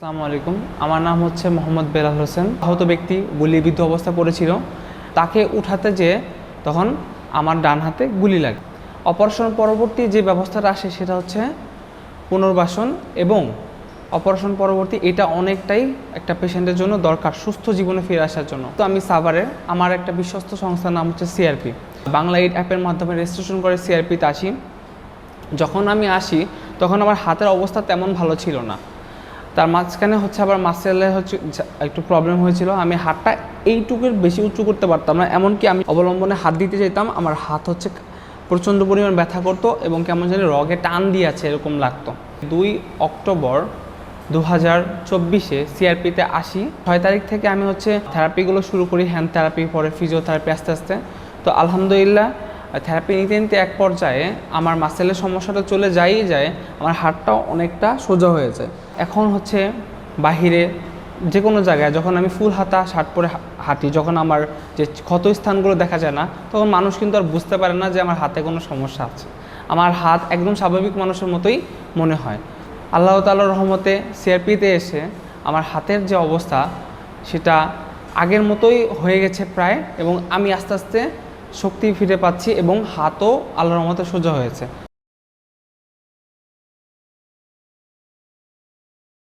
আসসালামু আলাইকুম। আমার নাম হচ্ছে মোহাম্মদ বেলাল হোসেন। আহত ব্যক্তি গুলিবিদ্ধ অবস্থা পড়েছিল। তাকে উঠাতে যেয়ে তখন আমার ডান হাতে গুলি লাগে। অপারেশন পরবর্তী যে ব্যবস্থাটা আসে সেটা হচ্ছে পুনর্বাসন এবং অপারেশন পরবর্তী এটা অনেকটাই একটা পেশেন্টের জন্য দরকার সুস্থ জীবনে ফিরে আসার জন্য। তো আমি সাভারের আমার একটা বিশ্বস্ত সংস্থার নাম হচ্ছে সিআরপি বাংলা এইড অ্যাপের মাধ্যমে রেজিস্ট্রেশন করে সিআরপিতে আসি। যখন আমি আসি, তখন আমার হাতের অবস্থা তেমন ভালো ছিল না। তার মাঝখানে হচ্ছে আবার মাসেলে হচ্ছে একটু প্রবলেম হয়েছিল। আমি হাতটা এইটুকুর বেশি উঁচু করতে পারতাম না, এমনকি আমি অবলম্বনে হাত দিতে যেতাম আমার হাত হচ্ছে প্রচণ্ড পরিমাণ ব্যথা করতো এবং কেমন জানি রগে টান দিয়েছে এরকম লাগতো। দুই অক্টোবর দু হাজার চব্বিশে সিআরপিতে আসি। ছয় তারিখ থেকে আমি হচ্ছে থেরাপিগুলো শুরু করি হ্যান্ড থেরাপি পরে ফিজিওথেরাপি আস্তে আস্তে। তো আলহামদুলিল্লাহ থেরাপি নিতে নিতে এক পর্যায়ে আমার মাসেলের সমস্যাটা চলে যায়ই যায়, আমার হাতটাও অনেকটা সোজা হয়ে যায়। এখন হচ্ছে বাহিরে যে কোনো জায়গায় যখন আমি ফুল হাতা শার্ট পরে হাঁটি, যখন আমার যে ক্ষত স্থানগুলো দেখা যায় না, তখন মানুষ কিন্তু আর বুঝতে পারে না যে আমার হাতে কোনো সমস্যা আছে। আমার হাত একদম স্বাভাবিক মানুষের মতোই মনে হয়। আল্লাহ তালার রহমতে সিআরপিতে এসে আমার হাতের যে অবস্থা, সেটা আগের মতোই হয়ে গেছে প্রায় এবং আমি আস্তে আস্তে শক্তি ফিরে পাচ্ছি এবং হাতও আল্লাহর রহমতে সোজা হয়েছে।